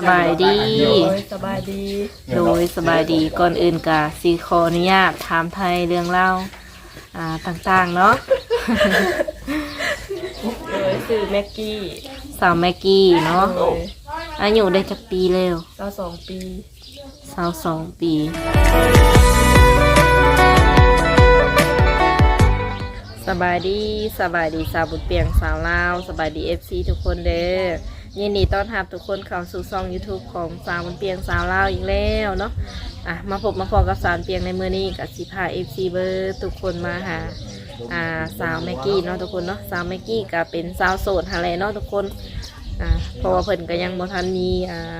สบายดีโดยสบายดี โดยสบายดีก่อนอื่นกะซีขออนุญาตถามไทยเรื่องเล่าอ่าต่างๆเนาะโดยสื่อแม็กกี้สาวแม็กกี้เนาะโดยอายุได้จักปีแล้วเราสองปี สาวสองปี สบายดีสบายดีสาวบุญเปียงสาวลาวสบายดีเอฟซีทุกคนเด้อ ยินดีต้อนรับทุกคนเข้าสู่ช่อง YouTube ของสาวบุญเปียงสาวเล่าอีกแล้วเนาะอะมาพบมาพอกับสาวเปียงในมือนี้กับสิพาเอฟซีเบอร์ทุกคนมาหาอ่าสาวแม็กกี้เนาะทุกคนเนาะสาวแม็กกี้ก็เป็นสาวโสดฮาเลยเนาะทุกคนอ่าเพราะว่าเพิ่นก็ยังบ่ทันมีอ่า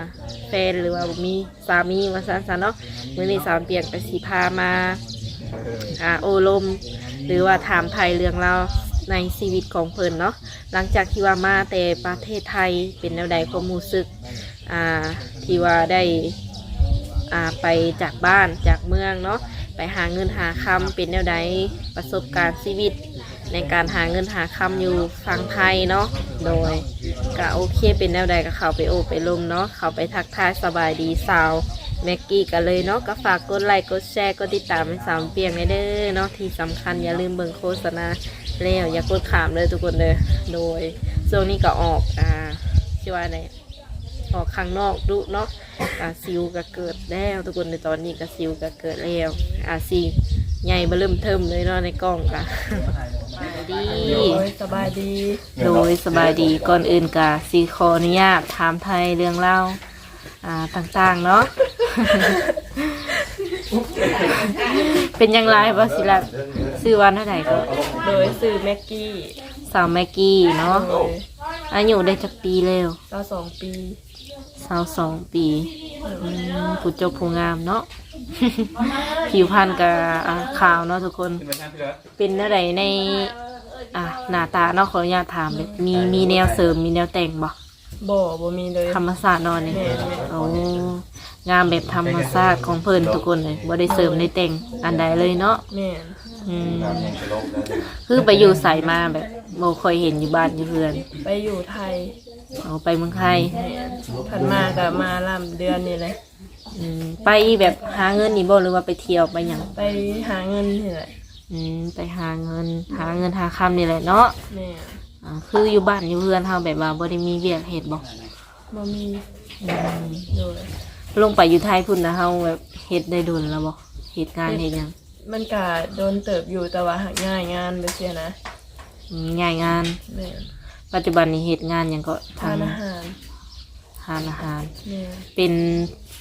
แฟนหรือว่ามีสามีว่าซั่นๆเนาะมื้อนี้สาวเปียงก็สิพามาอ่าโอลมหรือว่าถามไทยเรื่องเรา ในชีวิตของเพิ่นเนาะหลังจากที่ว่ามาแต่ประเทศไทยเป็นแนวใดความรู้สึกอ่าที่ว่าได้อ่าไปจากบ้านจากเมืองเนาะไปหาเงินหาคำเป็นแนวใดประสบการณ์ชีวิต ในการหาเงินหาคำอยู่ฝั่งไทยเนาะโดยก็โอเคเป็นแนวใดก็เข้าไปโอบไปลมเนาะเข้าไปทักทายสบายดีสาวแม็กกี้กันเลยเนาะก็ฝากกดไลค์กดแชร์กดติดตามให้สามเปียงในเด้อเนาะที่สำคัญอย่าลืมเบิ่งโฆษณา แล้วอย่ากดขามเลยทุกคนเลยโดยช่วงนี้ก็ออกอ่าชื่อว่าไงออกข้างนอกดุเนาะอ่าซิวก็เกิดแล้วทุกคนในตอนนี้ก็ซิวก็เกิดแล้วอ่าซีใหญ่เบเริ่มเทิมเลยเนาะในกล้องก็ดีโดยสบายดี โดยสบายดีก่อนอื่นกะซีขออนุญาตถามไทยเรื่องเล่าอ่าต่างๆเนาะเป็นอยังไงบ่สิละ ซื้อวันเท่าไหร่ก็โดยสื่อแม็กกี้สาวแม็กกี้เนาะโดยอายุได้จักปีแล้วเราสองปีสาวสองปีอืมผู้เจบผู้งามเนาะ ผิวพรรณกับอ่าขาวเนาะทุกคน เป็นอะไรใน อ่าหน้าตาเนาะขออนุญาตถามเลยมีมีแนวเสริมมีแนวแต่งบ่บ่บ่มีเลยธรรมศาสตร์เนอนนี่แม่นแม่นโอ้งามแบบธรรมศาสตร์ของเพิ่นทุกคนเลยบ่ได้เสริมได้แต่งอันใดเลยเนาะ แม่น อืมคือไปอยู่ใส่มาแบบโมเคยเห็นอยู่บ้านอยู่เพื่อนไปอยู่ไทยเอาไปเมืองไทยแม่นถัดมาก็มาลำเดือนนี่เลยอืมไปแบบหาเงินนี่บ่หรือว่าไปเที่ยวไปหยังไปหาเงินนี่แหละอืมไปหาเงินหาเงินหาคำนี่แหละเนาะแม่นอ่าคืออยู่บ้านอยู่เพื่อนเฮาแบบว่าบ่ได้มีเวียกเฮ็ดบ่บ่มีอืมโดยลงไปอยู่ไทยพุ่นนะเฮาแบบเฮ็ดได้ดุลแล้วบ่เฮ็ดงานเฮ็ดหยัง มันก็โดนเติบอยู่แต่ว่าหักง่ายงานไปเสียนะอืมง่ายงาน แม่นปัจจุบันนี้เฮ็ดงานหยังก็ทานทำอาหารทานอาหาร แม่นเป็น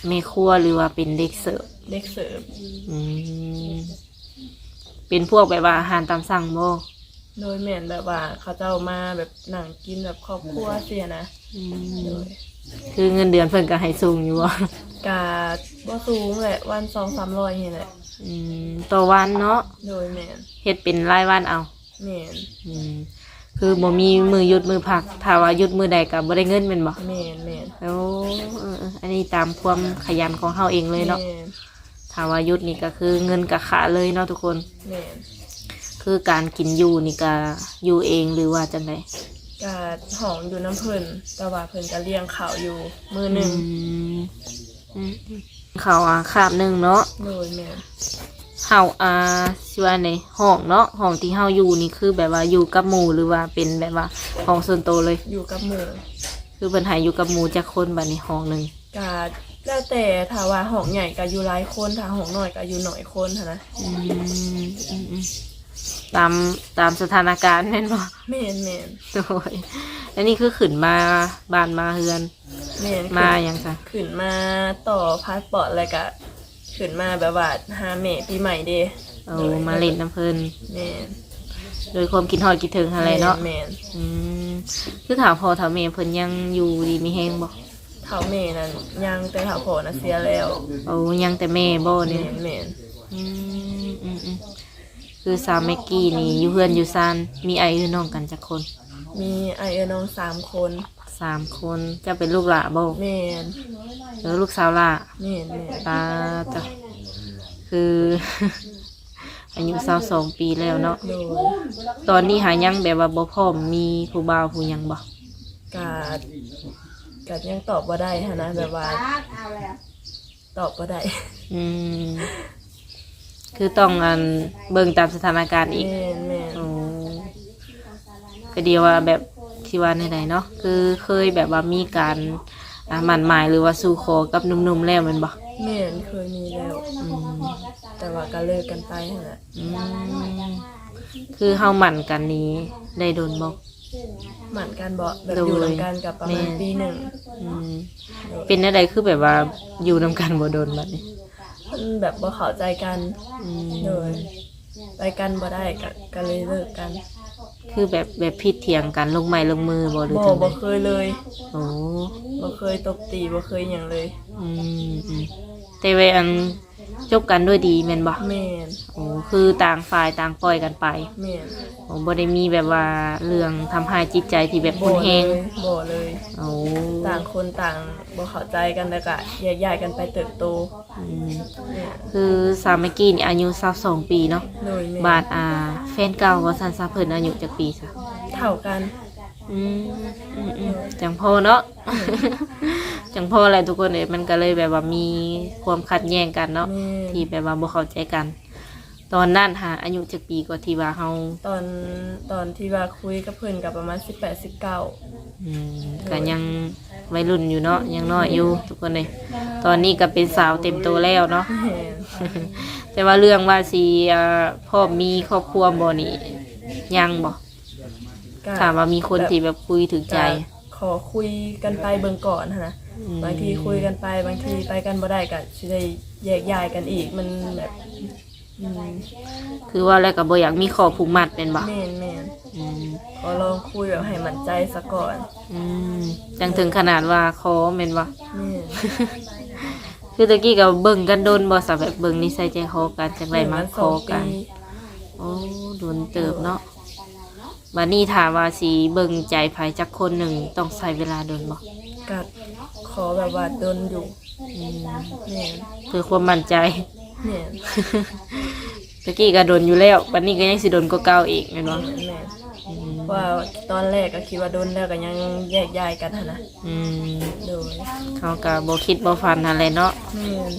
แม่ครัวหรือว่าเป็นเด็กเสิร์ฟเด็กเสิร์ฟอืมเป็นพวกแบบว่าอาหารตามสั่งบ่โดยแม่นแบบว่าเขาเจ้ามาแบบหนังกินแบบครอบครัวเสียนะอืโดมยคือเงินเดือนเพิ่นก็ให้สูงอยู่บ่ กาบ่สูงแหละวันสองสามร้อยนี่แหละ อืมต่อวันเนาะโดยแม่นเฮ็ดเป็นรายวันเอาแม่นอืมคือบ่มีมือหยุดมือพักถ้าว่าหยุดมือใดก็บ่ได้เงินแม่นบ่แม่นแม่นโอ้เออเอออันนี้ตามความขยันของเฮาเองเลยเนาะแม่นถ้าว่าหยุดนี่ก็คือเงินก็ขาดเลยเนาะทุกคน แม่นคือการกินอยู่นี่ก็อยู่เองหรือว่าจังไดกาห้องอยู่น้ำเพิ่นแต่ว่าเพิ่นก็เลี้ยงข้าวอยู่ มือหนึ่งมอืม เขาวอะคาบหนึ่งเนาะโดยแม่นเฮาอ่าสิว่าในห้องเนาะห้องที่เฮาอยู่นี่คือแบบว่าอยู่กับหมู่หรือว่าเป็นแบบว่าห้องส่วนตัวเลย อยู่กับหมู่คือเพิ่นให้อยู่กับหมู่จักคนบัดนี้ห้องหนึงกาแล้วแต่ถ้าว่าห้องใหญ่ก็อยู่หลายคนถ้าห้องน้อยก็อยู่น้อยคนหั้นนะ อืมอืมอืม ตามตามสถานการณ์แม่นบ่แม่นแม่นโดยอันนี้คือขึ้นมาบ้านมาเฮือน แม่นมาหยังจ้ะขึ้นมาต่อพาสปอร์ตอะไรก็ขึ้นมาแบบว่าหาแม่ปีใหม่เด้เอามาเล่นน้ำเพิ่นแม่นโดยความคิดฮอดคิดถึงอะไรเนาะแม่นอืมคือถามพอถามแม่เพิ่นยังอยู่ดีมีแฮงบ่เท่าแม่นั่นยังแต่เท่าพ่อน่ะเสียแล้วเอายังแต่แม่บ่แม่นี่นแม่นอืมอืมอืม คือสาวแม็กกี้นี่อยู่เพื่อนอยู่ซานมีไอ้คือน้องกันจักคนมีไอเอน้องสามคนสามคนจะเป็นลูกหลาบ่แม่นแล้วลูกสาวหล่าแม่นแม่นตาจ้ะคือ อายุสาวสองปีแล้วเนาะโดยตอนนี้หายังแบบว่าบ่พร้อมมีผู้บ่าวผู้หยังบ่กาก็ยังตอบบ่ได้หั้นนะแบบว่าตอบบ่ได้ อืม คือต้องอันเบิ่งตามสถานการณ์อีกแม่นแม่นโอ้ก็เดียวว่าแบบที่ว่าไหนๆเนาะคือเคยแบบว่ามีการอ่าหมั่นหมายหรือว่าสู่ขอกับหนุ่มๆแล้วแมันบ่แม่นเคยมีแล้ว อืมแต่ว่าก็เลิกกันไปหั่นน่ะอืมคือเฮาหมั่นกันนี้ได้โดนบ่ หมั่นกันบ่แบบโดย อยู่นํกันกับประมาณแม่ปีหนึ่งอืมเป็นอะไรคือแบบว่าอยู่นํกันบ่โดนบัดนี้ มันแบบบ่เข้าใจกันอืมโดยไปกันบ่ได้ก็ก็เลยเลิกกันคือแบบแบบพิดเถียงกันลงไม้ลงมือบ่หรือบ่จังไดบ่เคยเลยโอ้บ่เคยตบตีบ่เคยหยังเลย อืมอืมแต่เวอัน จบกันด้วยดีแม่นบ่แม่นโอ้คือต่างฝ่ายต่างปล่อยกันไปแม่นโอ้บ่ได้มีแบบว่าเรื่องทำให้จิตใจที่แบบบ่คุนเลแฮยงบ่เลยโอ้ต่างคนต่างบ่เข้าใจกันแล้วก็แยกย้ายกันไปเติบโตอืมแม่นคือสามัคคีนี่อายุ22ปีเนาะโดยแม่บาทอ่าแฟนเก่าว่าซั่นซะเพิ่นอายุจักปีซะ เท่ากัน อืมอืมอืมจังพอเนาะ จังพออะไรทุกคนเลยมันก็เลยแบบว่ามีความขัดแย้งกันเนาะแม่น ที่แบบว่าบ่เข้าใจกัน ตอนนั้นหาอายุจักปีกว่าที่ว่าเฮาตอนตอนที่ว่าคุยกับเพิ่นก็ประมาณ 18 19อืมก็ยังวัยรุ่นอยู่เนาะยังน้อยอยู่ทุกคนเลยตอนนี้ก็เป็นสาวเต็มตัวแล้วเนาะ แม่นแต่ว่าเรื่องว่าสิอ่าพ่อมีครอบครัวบ่นี่ยังบ่ก็ถามว่ามีคนที่แบบคุยถึงใจ ก็ขอคุยกันไปเบิ่งก่อนหั้นนะอืม บางทีคุยกันไปบางทีไปกันบ่ได้ก็สิได้แยกย้ายกันอีกมันแบบอืมคือว่าแล้วก็บ่อยากมีข้อผูกมัดเป็นบ่แม่นแม่นอืมขอลองคุยแบบให้มั่นใจซะก่อนอืมจังถึงขนาดว่าขอแม่นบ่ แม่นคือตะกี้ก็เบิ่งกันโดนบ่ซะแบบเบิ่งนิสัยใจคอกันจังไดมาขอกันปีโอ้โดนเติบเนาะบัดนี้ถามว่าสิเบิ่งใจภายจักคนหนึ่งต้องใช้เวลาโดนบ่ ก็ขอแบบว่าดนอยู่อืมแม่นเพื่อความมั่นใจแม่นตะกี้ก็โดนอยู่แล้วบัดนี้ก็ยังสิโดนกว่าเก่าอีกแม่นบ่แม่นอืม ว่าตอนแรกก็คิดว่าดนแล้วก็ยังแยกย้ายกันหั้นนะอืมโดยเขาก็บ่คิดบ่ฝันอะไรเนาะแม่น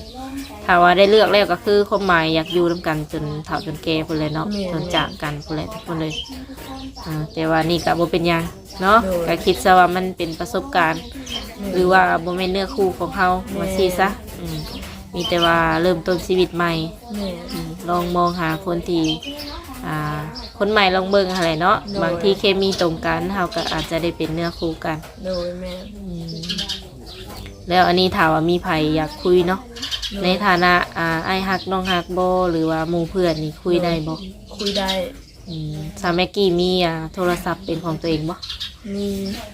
ถ้าว่าได้เลือกแล้วก็คือความหมายอยากอยู่นํกันจนเฒ่าจนแก่พุ่นเลยเนาะแม่นจนจากกันพุ่นเลยทุกคนเลยอ่าแต่ว่านี่ก็บ่เป็นหยังเนาะโดยก็คิดซะว่ามันเป็นประสบการณ์ หรือว่าบ่แม่นเนื้อคู่ของเฮาแม่ว่าซี่ซะอืมมีแต่ว่าเริ่มต้นชีวิตใหม่ แม่นอืมลองมองหาคนที่ อ่าคนใหม่ลองเบิ่งอะไรเนาะโดยบางที่เคมีตรงกันเฮาก็อาจจะได้เป็นเนื้อคู่กัน โดยแม่นอืมแล้วอันนี้ถามว่ามีไผอยากคุยเนาะในฐานะอ่าไอายฮักน้องฮักบ่หรือว่าหมู่เพื่อนนี่คุยได้บ่คุยได้อืมสาวแม็กกี้มีอ่าโทรศัพท์เป็นของตัวเองบ่มี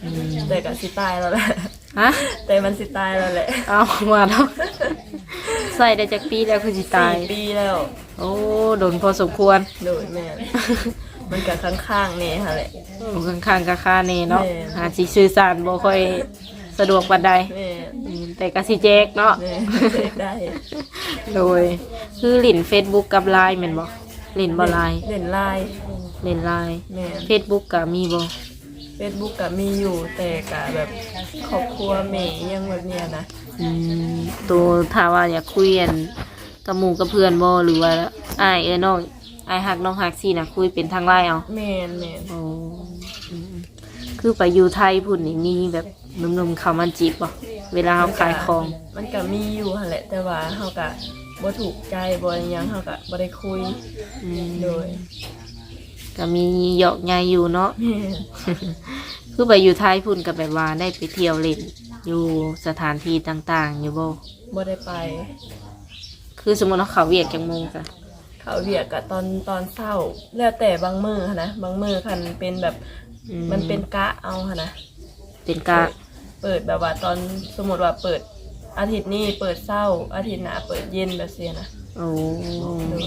อืมแต่ก็สิตายแล้วแหละฮะแต่มันสิตายแล้วแหละเอามาเนาะใส่ได้จักปีแล้วคือสิตายสี่ปีแล้ว โอ้โดนพอสมควรโดยแม่นมันก็ข้างๆนี่ฮะแหละอยู่ข้างๆกับค่าเน่เนาะแม่หาสิสื่อสารบ่ค่อยสะดวกปานใดแม่นอืมแต่ก็สิแจกเนาะ แม่เด็กได้โดย คือหลิน Facebook กับ Line แม่นบ่หลินบ่ Line เล่นไลน์หลิน Line แม่น Facebook ก็มีบ่เฟซบุ๊กก็มีอยู่แต่ก็แบบครอบครัวแม่ยังแบบเนี้ยนะ อืมตัวถ้าว่าอยากคุยกัน กับหมู่กับเพื่อนบ่หรือว่าอ้ายเอ้ยน้องอ้ายฮักน้องฮักซี่น่ะคุยเป็นทาง Line เอาแม่นแม่นโอ้อืมคือไปอยู่ไทยพุ่นนี่มีแบบหนุ่มๆเข้ามาจีบบ่เวลาเฮาขายของ มันก็มีอยู่หั่นแหละ แต่ว่าเฮาก็บ่ถูกใจบ่อิหยังเฮาก็บ่ได้คุยอืม โดยก็มีหยอกใยอยู่เนาะ แม่นคือไปอยู่ไทยพุ่นกับแบบว่าได้ไปเที่ยวเล่น อยู่สถานที่ต่างๆ อยู่บ่บ่ได้ไป คือสมมติว่าเขาเวียกจังโมงจ้ะเขาเวียกก็ตอนตอนเช้าแล้วแต่บางมื้อหั้นนะบางมื้อคันเป็นแบบอืมันเป็นกะเอาหั่นนะเป็นกะเปิดแบบว่าตอนสมมติว่าเปิดอาทิตย์นี้เปิดเช้าอาทิตย์หน้าเปิดเย็นแบบเสียนะโอ้โดย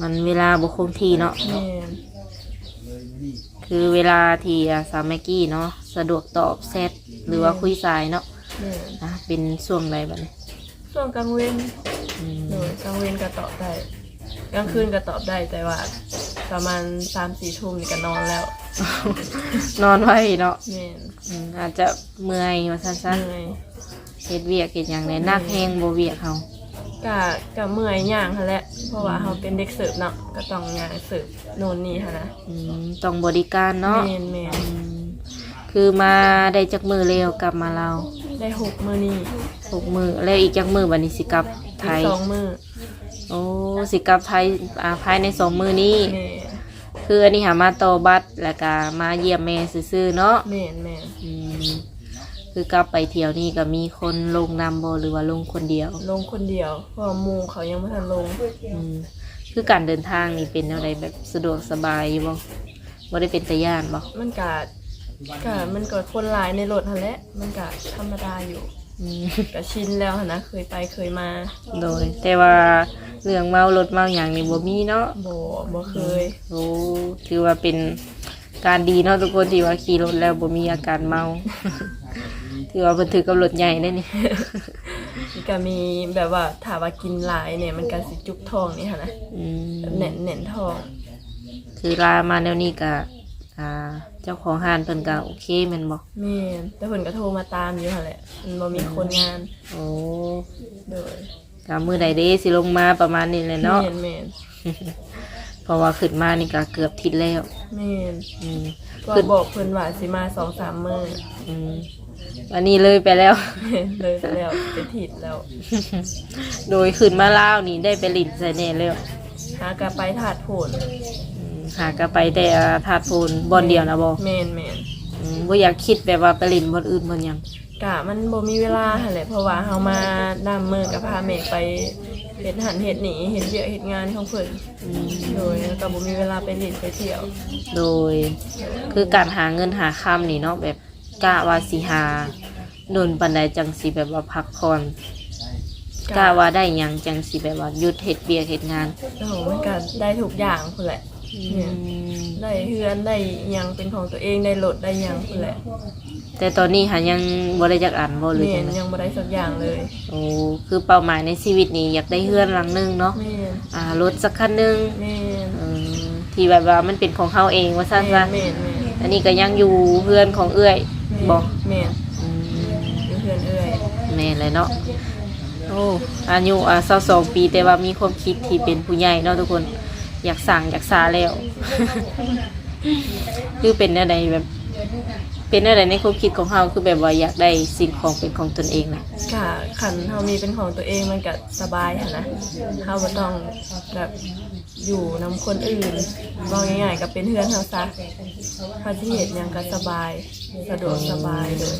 มันเวลาบ่คงที่เนาะแม่นคือเวลาที่อะสาวแม็กกี้เนาะสะดวกตอบแซดหรือว่าคุยสายเนาะแม่นอะเป็นช่วงใดบัดนี้ ช่วงกลางเว้นอืมโดยกลางเว้นก็ตอบได้กลางคืนก็ตอบได้แต่ว่า ประมาณสามสี่ทุ่มนี่ก็นอนแล้วนอนไว้เนาะแม่นอืมอาจจะเมื่อยว่าซั่นซะเหนื่อยเฮ็ดเวียกเฮ็ดหยังได้นักแฮงบ่เวียกเฮากะกะเมื่อยย่างหั่นแหละเพราะว่าเฮาเป็นเด็กเสิร์ฟเนาะก็ต้องย่างเสิร์ฟโน่นนี่หั่นนะอืมต้องบริการเนาะแม่นแม่นอืมคือมาได้จักมือแล้วกลับมาเราว ได้หกมื้อนี้หกมือแล้วอีกจักมือบัดนี้สิกลับไทอีกยสองมื้อโอ้สิกลับไทยอ่าภายในสองมือนี้ แม่คืออันนี้หามาต่อบัตรแล้วก็มาเยี่ยมแม่ซื่อๆเนาะแม่นแม่นอืมคือกลับไปเที่ยวนี่ก็มีคนลงนำบ่หรือว่าลงคนเดียวลงคนเดียวเพราะว่าหมู่เขายังบ่ทันลงอืมคือการเดินทางนี่เป็นอะไรแบบสะดวกสบายอยู่บ่บ่ได้เป็นตะย่านบ่มันกะ กะมันก็คนหลายในรถหั่นแหละมันกะธรรมดาอยู่อืมกะชินแล้วหั่นนะเคยไปเคยมาโดย แต่ว่าเรื่องเมารถเมาอย่างนี่บ่มีเนาะบ่บ่เคย โอ้ถือว่าเป็นการดีเนาะทุกคนที่ว่าขี่รถแล้วบ่มีอาการเมา ถือว่าเพิ่นถือกับรถใหญ่ได้นี่ ก็มีแบบว่าถ้าว่ากินหลายเนี่ยมันก็สิจุกท้องนี่หั่นนะอืมแบบแน่นแน่นท้อง คือลามาแนวนี้ก็ อ่าเจ้าของห้านเพิ่นก็โอเคแม่นบ่แม่นแต่เพิ่นก็โทรมาตามอยู่หั่นแหละมันบ่มีคนงานโอ้โดยก็มื้อใดเด้สิลงมาประมาณนี้แหละเนาะแม่นแม่นเพราะว่าขึ้นมานี่ก็เกือบทิศแล้วแม่นอืมก็ขึ้นบอกเพิ่นว่าสิมา2-3มื้ออืมวันนี้เลยไปแล้ว เลยไปแล้วเป็นทิศแล้ว โดยขึ้นมาลาวนี่ได้ไปลิ้นใส่แน่แล้วหากะไปถาดโผลอืม หากะไปแต่ถาดปูนบอนเดียวนะบ่แม่นแม่นอืมบ่อยากคิดแบบว่าไปลิ้นบอนอื่นบอนหยังกะมันบ่มีเวลาหั่นแหละเพราะว่าเฮามาดามมือกับพาแม่ไปเฮ็ดหันเฮ็ดหนีเฮ็ดเวียกเฮ็ดงานของเพิ่นอืมโดยแล้วก็บ่มีเวลาไปเล่นไปเที่ยวโดย คือการหาเงินหาคำนี่เนาะแบบกะว่าสิหาโดนปันใดจังสิแบบว่าพักผ่อนกะว่าได้หยังจังสิแบบว่าหยุดเฮ็ดเบียกเฮ็ดงาน โอ้โหมันก็ได้ทุกอย่างพุ่นแหละ เนี่ยได้เฮือนได้หยังเป็นของตัวเองได้รถได้หยังพุ่นแหละแต่ตอนนี้หายังบ่ได้จักอันบ่หรือแม่จันงไดยังบ่ได้สักอย่างเลยโอ้คือเป้าหมายในชีวิตนี้อยากได้เฮือนหลังหนึงเนาะแม่นอ่ารถสักคันหนึงแม่นอืมที่แบบว่ามันเป็นของเฮาเองว่าซั่นซะแม่นแม่นอันนี้ก็ยังอยู่เฮือนของเอื้อยบ่แม่นอืม อยู่เฮือนเอื้อยแม่นเลยเนาะ โอ้อายุอ่า22ปีแต่ว่ามีความคิดที่เป็นผู้ใหญ่เนาะทุกคน อยากสั่งอยากซาแล้ว คือเป็นอะไรแบบ เป็นอะไรในความคิดของเฮาคือแบบว่าอยากได้สิ่งของเป็นของตนเองนะกะขันเฮามีเป็นของตัวเองมันก็สบายหั่นนะเฮาบ่ต้องแบบอยู่นำคนอื่นบอกง่ายๆก็เป็นเฮือนเฮาซะเฮาสิเฮ็ดหยังก็สบายสะดวกสบายเลย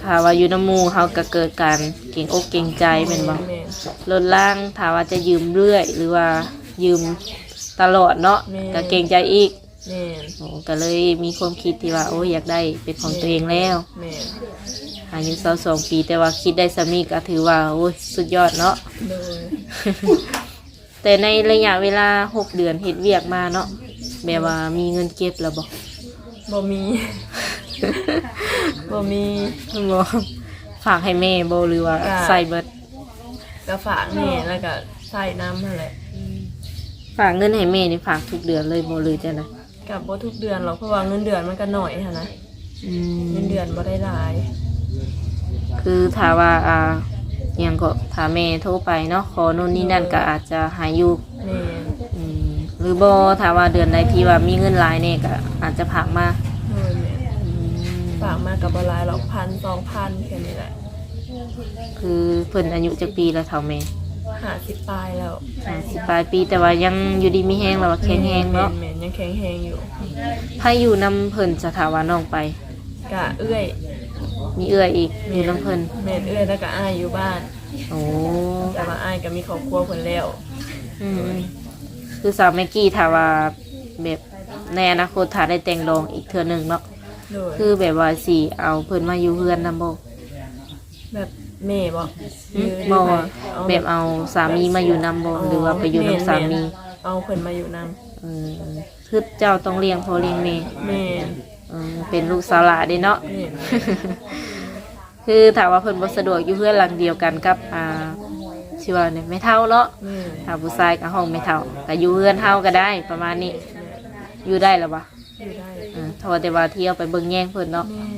ค่ะว่าอยู่น้ำหมูเฮาก็เกิดการเก่งอกเก่งใจแม่นบ่แม่น ลดล่างถามว่าจะยืมเรื่อย หรือว่า ยืมตลอดเนาะแม่ ก็เก่งใจอีกแม่นโอ้ก็เลยมีความคิดที่ว่าโอ้ยอยากได้เป็นของตัวเองแล้วแม่นอายุ22ปีแต่ว่าคิดได้สามีก็ถือว่าโอ้ยสุดยอดเนาะ โดยแต่ในระยะเวลา 6 เดือนเฮ็ดเวียกมาเนาะแบบว่ามีเงินเก็บแล้วบ่ บ่มี บ่มี บ่ฝากให้แม่บ่หรือว่าก็ใส่เบิด ก็ฝากแม่แล้วก็ใส่น้ำนั่นแหละ ฝากเงินให้แม่นี่ฝากทุกเดือนเลยบ่หรือจังได๋กับบ่ทุกเดือนหรอกเพราะว่าเงินเดือนมันก็น้อยหั่นนะอืมเงินเดือนบ่ได้หลายคือถ้าว่าอ่าอหยังก็ถ้าแม่โทรไปเนาะขอโน่นนี่นั่นก็อาจจะหายอยู่แม่นอืมหรือบ่ถ้าว่าเดือนใดที่ว่ามีเงินหลายเนี่ยก็อาจจะผักมาโดยแม่นอืมฝากมากับบ่หลายหรอกพันสองพันแค่นี้แหละคือเพิ่นอายุจักปีแล้วเท่าแม่ 50ปลายแล้วสิปลายปีแต่ว่ายังอยู่ดีมีแห้งแล้วว่าแข็งแรงเนาะแม่นๆยังแข็งแรงอยู่ถ้าอยู่นํเพิ่นสถาว่าน้องไป กะเอื้อยมีเอื้อยอีกอยู่นํเพิ่นแม่นเอื้อยแล้วก็อ้ายอยู่บ้าน โอ้แต่ว่าอ้ายก็มีครอบครัวเพิ่นแล้วอืมคือสาวแม็กกี้ถ้าว่าแบบในอนาคตถ้าได้แต่งรองอีกเทื่อหนึงเนาะโดยคือแบบว่าสิเอาเพิ่นมาอยู่เฮือนนำบ่แบบ แม่บ่อืมหรืบ่อไผแบบเอาสามีมาอยู่นำบ่หรือว่าไปอยู่นำสามีเอาเพิ่นมาอยู่นํเออคือเจ้าต้องเลี้ยงพ่อเลี้ยงแม่แม่นเออเป็นลูกสาวหลาเด้เนาะแม่นคือถามว่าเพิ่นบ่สะดวกอยู่เพื่อนหลังเดียวกันกับอ่าชื่อว่าเนี่ยไม่เท่าเนาะแม่นถ้าผู้ชายกับห้องไม่เท่าก็อยู่เพื่อนเท่าก็ได้ประมาณนี้ อยู่ได้แล้วบ่ไอยู่ได้อ่าถ้าว่าแต่ว่าเที่ยวไปเบิ่งแย่งเพิ่นเนาะแม่อืม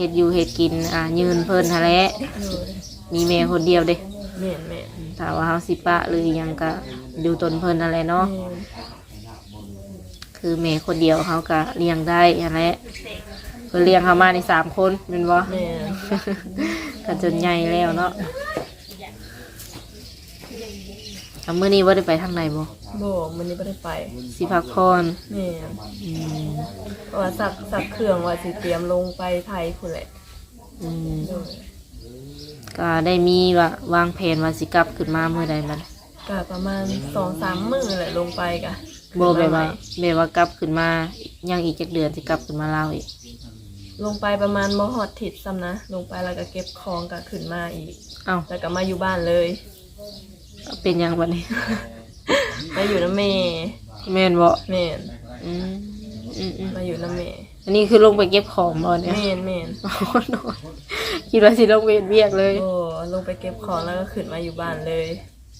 เฮ็ดอยู่เฮ็ดกินอ่ายืนเพิ่นหั่นแหละโดยมีแม่คนเดียวเด้แม่แม่ถ้าว่าเฮาสิปะหรือหยังก็ดูตนเพิ่นนั่นแหละเนาะแม่คือแม่คนเดียวเขาก็เลี้ยงได้หั่นแหละเพิ่นเลี้ยงเขามาในสามคนแม่นบ่แม่ก็จนใหญ่แล้วเนาะ เอามื้อนี้บ่ได้ไปทางไหนบ่โบมันนี้ไม่ได้ไปสิพักผ่อนแม่อืมเพราะว่าสักสักเครื่องว่าสิเตรียมลงไปไทยคุณแหละอืมโดยก็ได้มีว่าวางแผนว่าสิกลับขึ้นมาเมื่อใดมันก็ประมาณสองสามมื้อแหละลงไปกะบ่แบบว่าแบบว่ากลับขึ้นมายังอีกจักเดือนสิกลับขึ้นมาลาวอีกลงไปประมาณมหอดถิดซ้ำนะ ลงไปแล้วก็เก็บของก็ขึ้นมาอีก เอ้าแล้วก็มาอยู่บ้านเลย เป็นหยังบัดนี้ มาอยู่น้ำเมแม่นบ่แม่นอืมอืมอืมมาอยู่น้ำเมอันนี้คือลงไปเก็บของบ่เนี่ยแม่นแม่นโอ้โหคิดว่าสิลงไปเฮ็ดเวียกเลย โอ้ลงไปเก็บของแล้วก็ขึ้นมาอยู่บ้านเลย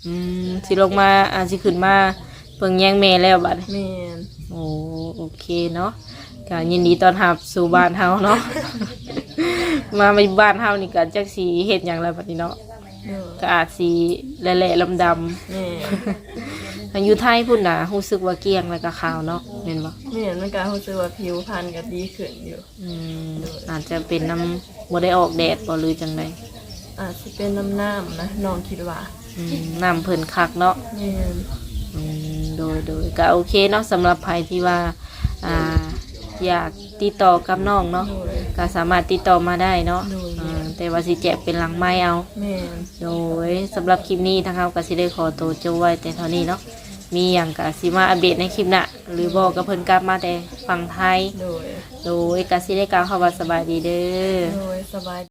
อืมสิลงมาอาสิขึ้นมาเพิ่งแย่งแม่แล้วบัดนี้แม่นโอ้โอเคเนาะก็ยินดีต้อนรับสู่บ้านเฮาเนาะ มาในบ้านเฮานี่ก็จักสีเฮ็ดหยังแล้วบัดนี้เนาะเด้อ ก็อาจสีแหละๆลำดแม่นำทางอยู่ไทยพุ่นน่ะรู้สึกว่าเกลี้ยงแล้วก็ขาวเนาะแม่นบ่แม่นมันก็รู้สึกว่าผิวพรรณก็ดีขึ้นอยู่ อืมอาจจะเป็นน้ำบ่ได้ออกแดดบ่หรือจังไดอาจจะเป็นน้ำน้ำนะน้องคิดว่าอืมน้ำเพิ่นคักเนาะแม่นอืมโดยโดยก็โอเคเนาะสำหรับใครที่ว่าอ่าอยากติดต่อกับน้องเนาะโดยก็สามารถติดต่อมาได้เนาะโดยอ่า แต่ว่าสิแจกเป็นหลังไม้เอาแม่นโดยสำหรับคลิปนี้ทางเราก็สิได้ขอตัวจบไว้แต่เท่านี้เนาะมีอย่างก็สิมาอัปเดตในคลิปหน้าหรือบอกกับเพิ่นกลับมาแต่ฝั่งไทย โดย โดยก็สิได้กล่าวคำว่าสบายดีเด้อ โดยสบาย